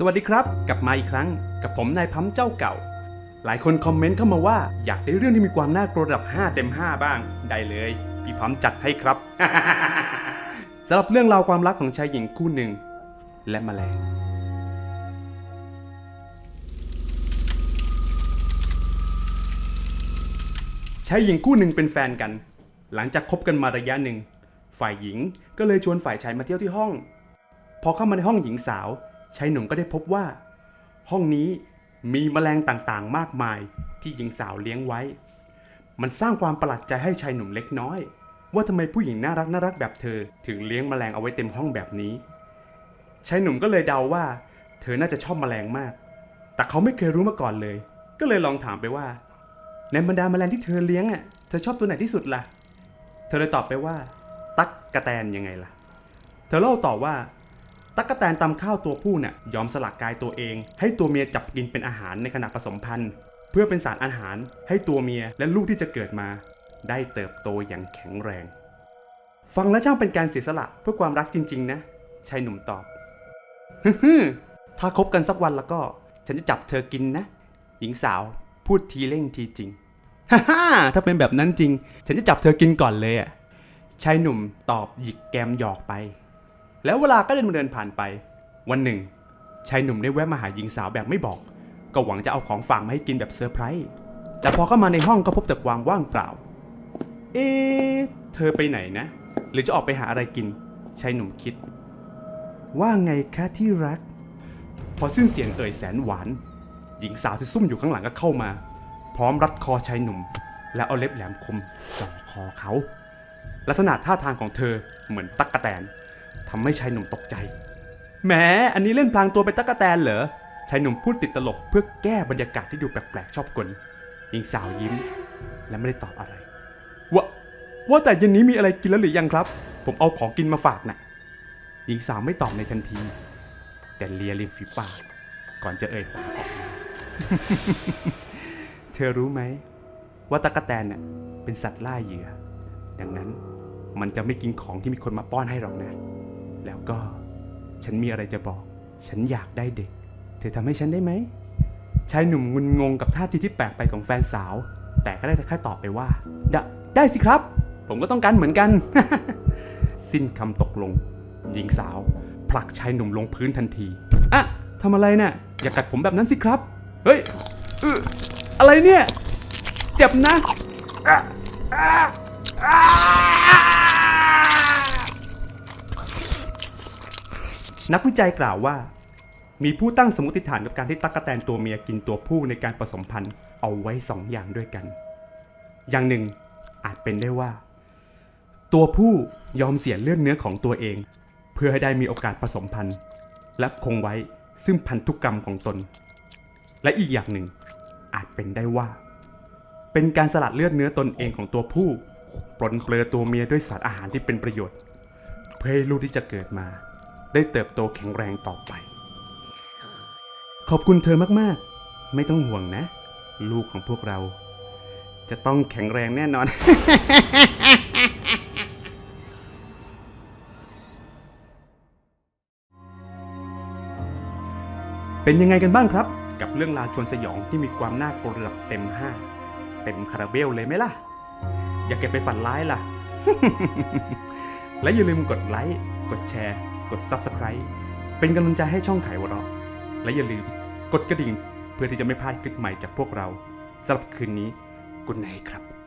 สวัสดีครับ กลับมาอีกครั้งกับผมนายพัมเจ้าเก่า หลายคนคอมเมนต์เข้ามาว่าอยากได้เรื่องที่มีความน่ากลัวระดับ 5 เต็ม 5 บ้าง ได้เลย พี่พัมจัดให้ครับ สำหรับเรื่องราวความรักของชายหญิงคู่หนึ่ง และแมลงชายหญิงคู่หนึ่งเป็นแฟนกัน หลังจากคบกันมาระยะหนึ่ง ฝ่ายหญิงก็เลยชวนฝ่ายชายมาเที่ยวที่ห้อง พอเข้ามาในห้องหญิงสาว ชายหนุ่มก็ได้พบว่า ห้องนี้มีแมลงต่างๆ มากมายที่หญิงสาวเลี้ยงไว้ มันสร้างความประหลาดใจให้ชายหนุ่มเล็กน้อย ว่าทำไมผู้หญิงน่ารักน่ารักแบบเธอ ถึงเลี้ยงแมลงเอาไว้เต็มห้องแบบนี้ชายหนุ่มก็เลยเดาว่า เธอน่าจะชอบแมลงมาก แต่เขาไม่เคยรู้มาก่อนเลย ก็เลยลองถามไปว่า ในบรรดาแมลงที่เธอเลี้ยงอะ เธอชอบตัวไหนที่สุดล่ะ เธอเลยตอบไปว่า ตั๊กกระแตนยังไงล่ะ เธอเล่าต่อว่า ตั๊กกะแตนตำข้าวตัวผู้เนี่ยยอมสลักกายตัวเอง ให้ตัวเมียจับกินเป็นอาหารในขณะผสมพันธุ์ เพื่อเป็นสารอาหารให้ตัวเมียและลูกที่จะเกิดมา ได้เติบโตอย่างแข็งแรง ฟังแล้วช่างเป็นการเสียสละเพื่อความรักจริง ๆ นะชายหนุ่มตอบฮึๆถ้าคบกันสักวันแล้วก็ ฉันจะจับเธอกินนะ หญิงสาวพูดทีเร่งทีจริงฮ่าฮ่าถ้าเป็นแบบนั้นจริง ฉันจะจับเธอกินก่อนเลยอะชายหนุ่มตอบหยิกแกมหยอกไป แล้วเวลาก็เดินเดินผ่านไป วันหนึ่งชายหนุ่มได้แวะมาหาหญิงสาวแบบไม่บอก ก็หวังจะเอาของฝากมาให้กินแบบเซอร์ไพรส์แต่พอเข้ามาในห้องก็พบแต่ความว่างเปล่า เอ๊เธอไปไหนนะ หรือจะออกไปหาอะไรกินชายหนุ่มคิด ว่าไงคะที่รัก พอสิ้นเสียงเอ่ยแสนหวาน หญิงสาวที่ซุ่มอยู่ข้างหลังก็เข้ามา พร้อมรัดคอชายหนุ่ม และเอาเล็บแหลมคมจ่อคอเขา ลักษณะท่าทางของเธอเหมือนตั๊กกะแตน ทำให้ชายหนุ่มตกใจ แหม อันนี้เล่นพลางตัวเป็นตั๊กะแตนเหรอ ชายหนุ่มพูดติดตลกเพื่อแก้บรรยากาศที่ดูแปลกๆ ชอบกลหญิงสาวยิ้ม และไม่ได้ตอบอะไร ว่าว่าแต่เย็นนี้มีอะไรกินแล้วหรือยังครับ ผมเอาของกินมาฝากน่ะหญิงสาวไม่ตอบในทันที แต่เลียริมฝีปากก่อนจะเอ่ยปากออกมาเธอรู้ไหม ว่าตะกะแตนเน่ะเป็นสัตว์ล่าเหยื่อ ดังนั้นมันจะไม่กินของที่มีคนมาป้อนให้หรอกนะ แล้วก็ฉันมีอะไรจะบอก ฉันอยากได้เด็ก เธอทำให้ฉันได้ไหมชายหนุ่มงุนงงกับท่าทีที่แปลกไปของแฟนสาว แต่ก็ได้แต่แค่ตอบไปว่าไดได้สิครับ ผมก็ต้องการเหมือนกัน สิ้นคำตกลง หญิงสาว ผลักชายหนุ่มลงพื้นทันทีอะทำอะไรนะ่ะอย่ากัดผมแบบนั้นสิครับ เฮ้ยอออะไรเนี่ย เจ็บนะอะอะอะ นักวิจัยกล่าวว่า มีผู้ตั้งสมมติฐานกับการที่ตั๊กแตนตัวเมียกินตัวผู้ในการผสมพันธุ์เอาไว้สองอย่างด้วยกัน อย่างหนึ่งอาจเป็นได้ว่า ตัวผู้ยอมเสียเลือดเนื้อของตัวเอง เพื่อให้ได้มีโอกาสผสมพันธุ์ และคงไว้ซึ่งพันธุกรรมของตน และอีกอย่างหนึ่งอาจเป็นได้ว่า เป็นการสลัดเลือดเนื้อตนเองของตัวผู้ปลนเปลือตัวเมียด้วยสารอาหารที่เป็นประโยชน์ เพื่อให้ลูกที่จะเกิดมา ได้เติบโตแข็งแรงต่อไป ขอบคุณเธอมากๆ ไม่ต้องห่วงนะ ลูกของพวกเรา จะต้องแข็งแรงแน่นอน เป็นยังไงกันบ้างครับ กับเรื่องราวชวนสยองที่มีความน่ากลัวระดับเต็ม 5 เต็มคาราเบลเลยไหมล่ะ อย่าเก็บไปฝันร้ายล่ะ และอย่าลืมกดไลค์ กดแชร์ กด Subscribe เป็นกำลังใจให้ช่องไขวะเราะและอย่าลืมกดกระดิ่งเพื่อที่จะไม่พลาดคลิปใหม่จากพวกเราสำหรับคืนนี้กุณไนครับ